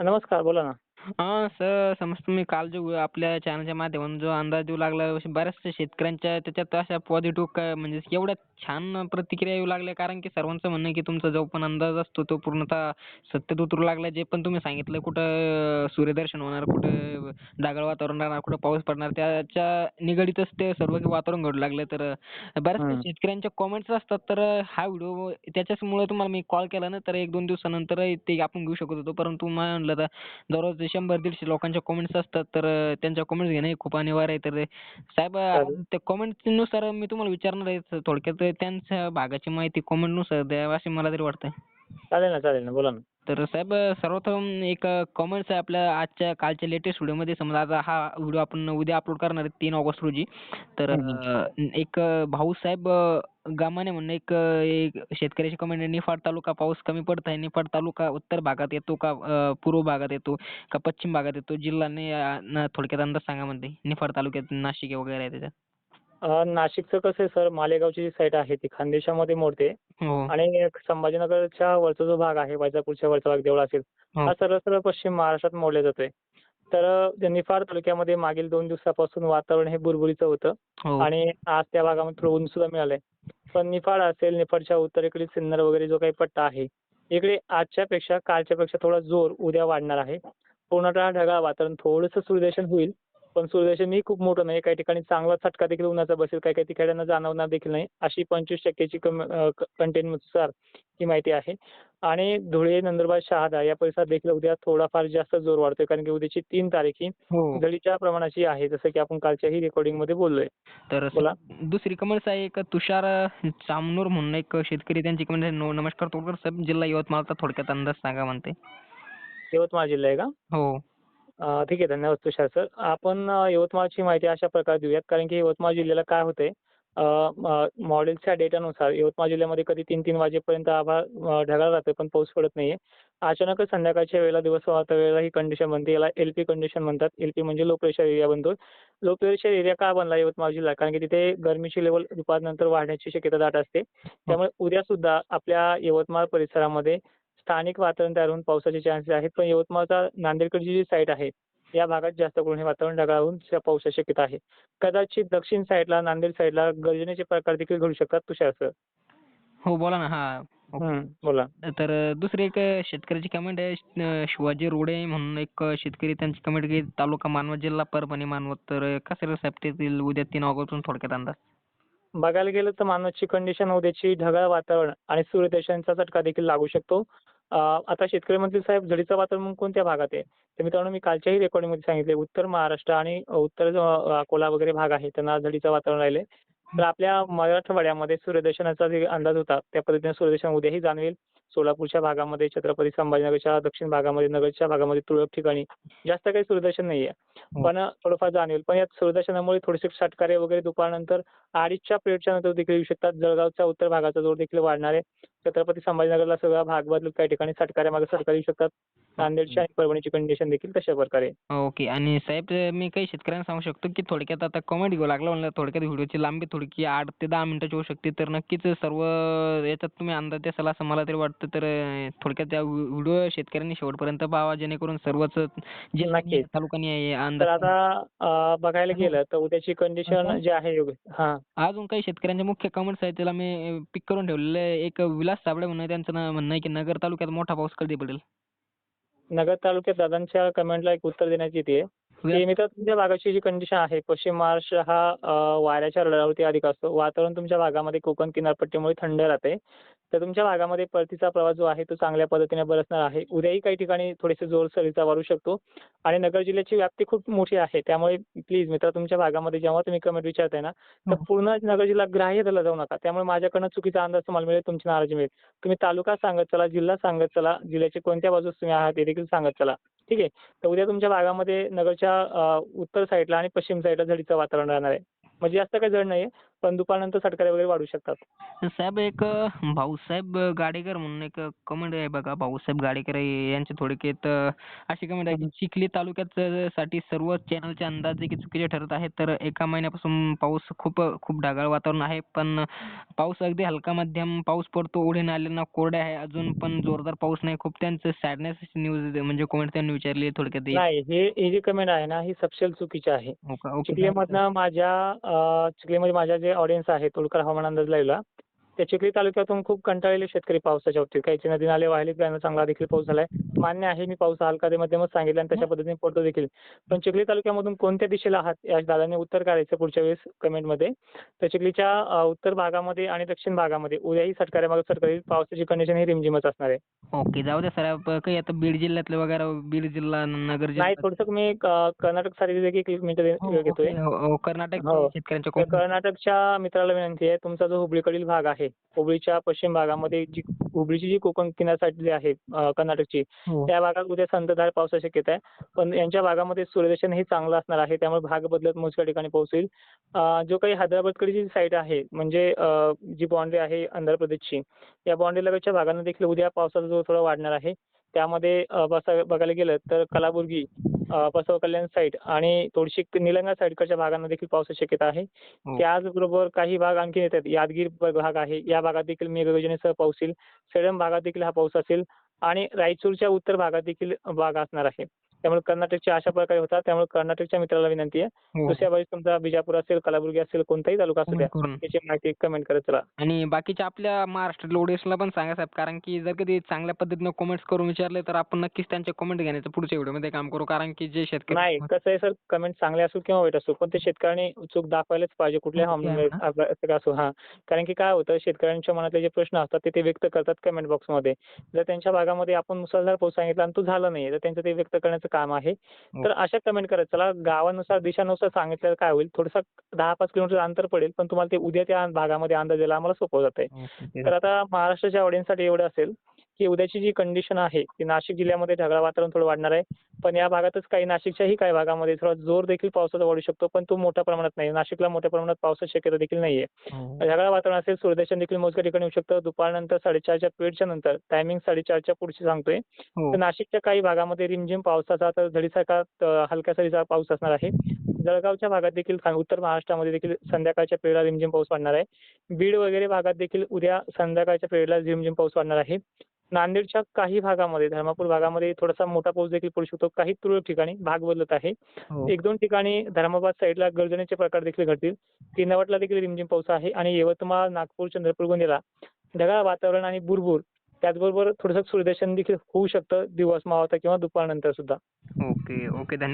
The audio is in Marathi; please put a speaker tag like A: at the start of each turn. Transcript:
A: नमस्कार बोला ना.
B: हां सर समज तुम्ही काल जो आपल्या चॅनलच्या माध्यमातून जो अंदाज देऊ लागला बऱ्याचशा शेतकऱ्यांच्या त्याच्यात अशा पॉझिटिव्ह काय म्हणजे एवढ्या छान प्रतिक्रिया येऊ लागल्या कारण की सर्वांचं म्हणणं आहे की तुमचा जो पण अंदाज असतो तो पूर्णतः सत्यात उतरू लागला. जे पण तुम्ही सांगितलं कुठं सूर्यदर्शन होणार कुठं ढगाळ वातावरण राहणार कुठं पाऊस पडणार त्याच्या निगडीतच ते सर्व काही वातावरण घडू लागलं. तर बऱ्याचशा. शेतकऱ्यांच्या कॉमेंट्स असतात तर हा व्हिडिओ त्याच्याचमुळे तुम्हाला मी कॉल केला ना तर एक दोन दिवसानंतर ते आपण घेऊ शकत होतो. परंतु मला म्हणलं तर दररोज शंभर दीडशे लोकांच्या कॉमेंट्स असतात तर त्यांच्या कॉमेंट्स घेणं हे खूप अनिवार्य आहे. तर साहेब. त्या कॉमेंट्सनुसार मी तुम्हाला विचारणार आहे थोडक्यात त्यांच्या भागाची माहिती कॉमेंटनुसार द्यावी असे मला तरी वाटतंय.
A: चालेल ना चालेल ना बोला ना.
B: तर साहेब सर्वप्रथम एक कॉमेंट्स आहे आपल्या आजच्या कालच्या लेटेस्ट व्हिडिओमध्ये समजा आता हा व्हिडिओ आपण उद्या अपलोड करणार आहे तीन ऑगस्ट रोजी. तर
A: हम्म.
B: एक भाऊसाहेब गामाने म्हणून एक एक शेतकऱ्याची कमेंट आहे निफाड तालुका पाऊस कमी पडत आहे निफाड तालुका उत्तर भागात येतो का पूर्व भागात येतो का पश्चिम भागात येतो? जिल्हा थोडक्यात अंदाज सांगा म्हणते. निफाड तालुक्यात नाशिक वगैरे आहे त्याच्यात.
A: नाशिकचं कसं आहे सर? मालेगावची जी साईट आहे ती खानदेशामध्ये मोडते.
B: हो.
A: आणि संभाजीनगरच्या वरचा जो भाग आहे वैजापूरच्या वरचा भाग देवळा असेल
B: हो.
A: हा सरळ सरळ पश्चिम महाराष्ट्रात मोडला जातोय. तर निफाड तालुक्यामध्ये मागील दोन दिवसापासून वातावरण हे बुरबुरीचं होतं.
B: हो.
A: आणि आज त्या भागामध्ये थोडं ऊन सुद्धा मिळालंय. पण निफाड असेल निफाडच्या उत्तरेकडील सिन्नर वगैरे जो काही पट्टा आहे इकडे आजच्या पेक्षा कालच्या पेक्षा थोडा जोर उद्या वाढणार आहे. पूर्णतः ढगाळ वातावरण थोडंसं सूर्यदर्शन होईल. पण सूर्यदर्शन ही खूप मोठं नाही. काही ठिकाणी चांगला चटका देखील उन्हाचा बसेल काही काही ठिकाणी जाणवणार देखील नाही. अशी पंचवीस टक्क्याची कंटेननुसार ही माहिती आहे. आणि धुळे नंदुरबार शहादा या परिसरात देखील उद्या थोडाफार जास्त जोर वाढतोय. कारण की उद्याची तीन तारीख ही.
B: हो
A: झडीच्या प्रमाणाची आहे. जसं की आपण कालच्याही रेकॉर्डिंगमध्ये बोललोय.
B: तर
A: बोला.
B: दुसरी कमेंट्स आहे एक तुषार चामनूर म्हणून एक शेतकरी त्यांची कमेंट आहे. "नो- नमस्कार तोडकर साहेब जिल्हा यवतमाळचा थोडक्यात अंदाज सांगा म्हणते.
A: यवतमाळ जिल्हा आहे का?
B: हो.
A: ठीक आहे. धन्यवाद तुषार सर. आपण यवतमाळची माहिती अशा प्रकारे देऊयात. कारण की यवतमाळ जिल्ह्याला काय होतंय अं, म- मॉडेलच्या डेटानुसार यवतमाळ जिल्ह्यामध्ये कधी तीन तीन वाजेपर्यंत आभाळ ढगाळ राहतोय पण पाऊस पडत नाहीये. अचानकच संध्याकाळच्या वेळेला दिवस वाहता वेळेला ही कंडिशन बनते. याला एलपी कंडिशन म्हणतात. एलपी म्हणजे लो प्रेशर एरिया बनतो लो प्रेशर एरिया का बनला यवतमाळ जिल्हा? कारण की तिथे गरमीची लेवल दुपारनंतर वाढण्याची शक्यता दाट असते. त्यामुळे उद्या सुद्धा आपल्या यवतमाळ परिसरामध्ये स्थानिक वातावरण तयार होऊन पावसाचे चान्सेस आहेत पण यवतमाळचा नांदेडकडची जी साईट आहे या भागात जास्त करून हे वातावरण ढगाळ होऊन पावसाची शक्यता आहे. कदाचित दक्षिण साईडला नांदेड साईडला गर्जनेचे प्रकार देखील घडू शकतात तुषार सर
B: हो बोला ना. हा
A: बोला.
B: तर दुसरी एक शेतकऱ्याची कमेंट आहे शिवाजी रोडे म्हणून एक शेतकरी त्यांची कमेंट की तालुका मानवत जिल्हा परभणी मानवत. तर कसं साहेब उद्या तीन ऑगस्टून थोडक्यात अंदाज?
A: बघायला गेलं तर मानवची कंडिशन उद्याची ढगाळ वातावरण आणि सूर्यदर्शनाचा झटका देखील लागू शकतो. आता शेतकरी मंत्री साहेब झडीचं वातावरण मग कोणत्या भागात आहे? तर मित्रांनो मी कालच्याही रेकॉर्डिंगमध्ये सांगितले उत्तर महाराष्ट्र आणि उत्तर अकोला वगैरे भाग आहे त्यांना झडीचं वातावरण राहिले तर आपल्या मराठवाड्यामध्ये सूर्यदर्शनाचा जे अंदाज होता त्या पद्धतीने सूर्यदर्शन उद्याही जाणवेल. सोलापूरच्या भागामध्ये छत्रपती संभाजीनगरच्या दक्षिण भागामध्ये नगरच्या भागामध्ये तुरळक ठिकाणी जास्त काही सूर्यदर्शन नाहीये.
B: हो.
A: पण थोडंफार जाणवेल पण यात सूर्यदर्शनामुळे थोडेसे षटकारे वगैरे दुपारनंतर अडीचच्या पिरियडच्या नंतर देखील येऊ शकतात. जळगावच्या उत्तर भागाचा जोर देखील वाढणार आहे. छत्रपती संभाजीनगरला सगळा भाग बदलून काही ठिकाणी षटकारे मागे सरकार येऊ शकतात. नांदेडची आणि परभणीची कंडिशन देखील तशा प्रकारे
B: ओके. आणि साहेब मी काही शेतकऱ्यांना सांगू शकतो की थोडक्यात आता कमेंट घेऊ लागला म्हणलं थोडक्यात व्हिडिओची लांबी थोडकी आठ ते दहा मिनिटाची होऊ शकते. तर नक्कीच सर्व याच्यात तुम्ही अंदाज द्याल असं मला तरी वाटतं. तर अं, थोडक्यात त्या व्हिडिओ शेतकऱ्यांनी शेवटपर्यंत पाहावा जेणेकरून सर्वच जे
A: नक्कीच.
B: तालुक्यानी
A: तर
B: अंदाज
A: आता अं, बघायला गेलं तर उद्याची कंडिशन जी आहे योग्य हा.
B: अजून काही शेतकऱ्यांचे मुख्य कमेंट्स आहेत त्याला मी पिक करून ठेवलेले आहे. एक विलास साबळे म्हणून आहे, त्यांचं ना- म्हणणं आहे की नगर तालुक्यात मोठा पाऊस कधी पडेल?
A: नगर तालुक्यात दादांच्या कमेंटला एक उत्तर देण्यात येते. की मित्र तुमच्या भागाची जी कंडिशन आहे पश्चिम महाराष्ट्र हा वाऱ्याच्या रडावरती अधिक असतो. वातावरण तुमच्या भागामध्ये कोकण किनारपट्टीमुळे थंड राहते. तर तुमच्या भागामध्ये परतीचा प्रवास जो आहे तो चांगल्या पद्धतीने बरसणार आहे. उद्याही काही ठिकाणी थोडेसे जोर सरीचा वाढू शकतो. आणि नगर जिल्ह्याची व्याप्ती खूप मोठी आहे. त्यामुळे प्लीज मित्र तुमच्या भागामध्ये जेव्हा तुम्ही कमेंट विचारताय ना तर. पूर्ण नगर जिल्हा ग्राह्य धरला जाऊ नका. त्यामुळे माझ्याकडनं चुकीचा अंदाज तुम्हाला मिळेल तुमची नाराजी मिळेल. तुम्ही तालुका सांगत चला जिल्हा सांगत चला जिल्ह्याचे कोणत्या बाजूस तुम्ही आहात हे देखील सांगत चला. ठीक आहे. तर उद्या तुमच्या भागामध्ये नगरच्या उत्तर साईडला आणि पश्चिम साईडला झडीचं वातावरण राहणार आहे. म्हणजे जास्त काही जड नाहीये. पण दुपारनंतर सटकरे वगैरे वाढू शकतात.
B: साहेब एक भाऊसाहेब गाडेकर म्हणून एक कमेंट आहे बघा. भाऊसाहेब गाडेकर यांची थोडक्यात अशी कमेंट आहे चिखली तालुक्यात साठी सर्व चॅनलचे अंदाज की चुकीचे ठरत आहेत? तर एका महिन्यापासून पाऊस खूप खूप ढगाळ वातावरण आहे. पण पाऊस अगदी हलका मध्यम पाऊस पडतो. ओढे नाल्यांना कोरडे आहे अजून पण जोरदार पाऊस नाही. खूप त्यांचं सॅडनेस न्यूज म्हणजे कमेंट त्यांनी विचारली थोडक्यात. हे.
A: नाही हे ही जी कमेंट आहे ना ही सपशेल चुकीची आहे.
B: हो
A: चिखलीमधनं माझ्या चिखलीमध्ये माझ्या जे ऑडियन्स आहे तोडकर हवामान अंदाज लाईव्हला. त्या चिखली तालुक्यातून खूप कंटाळलेले शेतकरी पावसाच्या बाबतीत. काहीचे नदी नाले वाहिले त्यांना चांगला देखील पाऊस झालाय. मान्य आहे मी पाऊस हलका ते मध्यमच सांगितलं आणि तशा पद्धतीने पडतो देखील. पण चिखली तालुक्यामधून कोणत्या दिशेला आहात या दादांनी उत्तर काढायचं पुढच्या वेळेस कमेंटमध्ये. तर चिखलीच्या उत्तर भागामध्ये आणि दक्षिण भागामध्ये उद्याही सटकाऱ्यामागे सटकारी पावसाची कंडिशन ही रिमझिमच असणार आहे.
B: ओके जाऊ द्या सर. काही आता बीड जिल्ह्यातले वगैरे बीड जिल्हा नगर
A: नाही थोडंसं मी कर्नाटकसाठी देखील एक मिनिट
B: हो,
A: घेतोय.
B: हो, कर्नाटक
A: हो.
B: शेतकऱ्यांच्या
A: कर्नाटकच्या मित्राला विनंती आहे तुमचा जो हुबळीकडील भाग आहे हुबळीच्या पश्चिम भागामध्ये जी हुबळीची जी कोकण किनारसाटी जी आहे कर्नाटकची
B: हो.
A: त्या भागात उद्या संततधार पावसाची शक्यता आहे. पण यांच्या भागामध्ये सूर्यदर्शन हे चांगलं असणार आहे त्यामुळे भाग बदलत मोजक्या ठिकाणी पाऊस होईल जो काही हैदराबादकडे जी साईड आहे म्हणजे जी बाउंड्री आहे आंध्र प्रदेशची या बाउंड्री लगतच्या भागांना देखील उद्या पावसाचा जोर थोडा वाढणार आहे. त्यामध्ये बसा बघायला गेलं तर कलाबुर्गी बसव कल्याण साईड आणि थोडीशी निलंगा साईडकडच्या भागांना देखील पावसाची शक्यता आहे.
B: हो.
A: त्याचबरोबर काही भाग आणखी येतात. यादगीर भाग आहे. या भागात देखील मेघगर्जनेसह पाऊस येईल. सेडम भागात देखील हा पाऊस असेल. आणि रायचूरच्या उत्तर भागात देखील भाग असणार आहे. त्यामुळे कर्नाटकच्या अशा प्रकारे होतात. त्यामुळे कर्नाटकच्या मित्राला विनंती आहे.
B: हो.
A: दुसऱ्या बाजूस तुमचा बिजापूर असेल कलाबुर्गी असेल कोणताही तालुका असू द्या. त्याची माहिती कमेंट करत चला.
B: आणि बाकीच्या आपल्या महाराष्ट्रातल्या ऑडियन्सला पण सांगा साहेब कारण की जर कधी चांगल्या पद्धतीनं कमेंट्स करून विचारले तर आपण नक्कीच त्यांचे कमेंट घेण्याचं पुढच्या व्हिडिओमध्ये काम करू. कारण की जे शेतकरी
A: नाही कसं आहे सर कमेंट चांगले असो किंवा वाईट असो पण ते शेतकऱ्यांनी चूक दाखवायलाच पाहिजे कुठल्या असो. हा. कारण की काय होतं शेतकऱ्यांच्या मनातले जे प्रश्न असतात ते ते व्यक्त करतात कमेंट बॉक्समध्ये जर त्यांच्या भागामध्ये आपण मुसळधार पाऊस सांगितला आणि तो झाला नाही तर त्यांचं ते व्यक्त करण्याचं काम आहे.
B: हो.
A: तर अशा कमेंट करत चला गावानुसार दिशानुसार सांगितलं काय होईल? थोडंसं दहा पाच किलोमीटर अंतर पडेल पण तुम्हाला ते उद्या त्या भागामध्ये अंदाज द्यायला आम्हाला सोपं जात आहे. तर आता महाराष्ट्राच्या ऑडियन्ससाठी एवढं असेल. की उद्याची जी कंडिशन आहे ती नाशिक जिल्ह्यामध्ये ढगाळ वातावरण थोडं वाढणार आहे. पण या भागातच काही नाशिकच्याही काही भागामध्ये थोडा जोर देखील पावसाचा वाढू शकतो पण तो मोठ्या प्रमाणात नाही. नाशिकला मोठ्या प्रमाणात पावसाची शक्यता देखील नाहीये.
B: हो.
A: ढगाळ वातावरण असेल सूर्यदर्शन देखील मोजक्या ठिकाणी येऊ शकतं. दुपारनंतर साडेचारच्या पिरियडच्या नंतर टायमिंग साडेचारच्या पुढची सांगतोय.
B: हो.
A: तर नाशिकच्या काही भागामध्ये रिमझिम पावसाचा तर झडीसारखा हलक्या सरीचा पाऊस असणार आहे. जळगावच्या भागात देखील उत्तर महाराष्ट्रामध्ये देखील संध्याकाळच्या पिरियडला रिमझिम पाऊस पडणार आहे. बीड वगैरे भागात देखील उद्या संध्याकाळच्या पिरियडला रिमझिम पाऊस पडणार आहे. नांदेडच्या काही भागामध्ये धर्मापूर भागामध्ये थोडासा मोठा पाऊस देखील पडू शकतो. काही तुरळक ठिकाणी भाग बदलत आहे.
B: हो.
A: एक दोन ठिकाणी धर्माबाद साईडला गर्जनेचे प्रकार देखील घडतील. किनवटला देखील रिमझिम पाऊस आहे आणि यवतमाळ नागपूर चंद्रपूर गोंदियाला ढगाळ वातावरण आणि बुरबुर. त्याचबरोबर थोडंसं सूर्यदर्शन देखील होऊ शकतं दिवस मावळता किंवा दुपारनंतर सुद्धा.
B: Okay okay. धन्यवाद.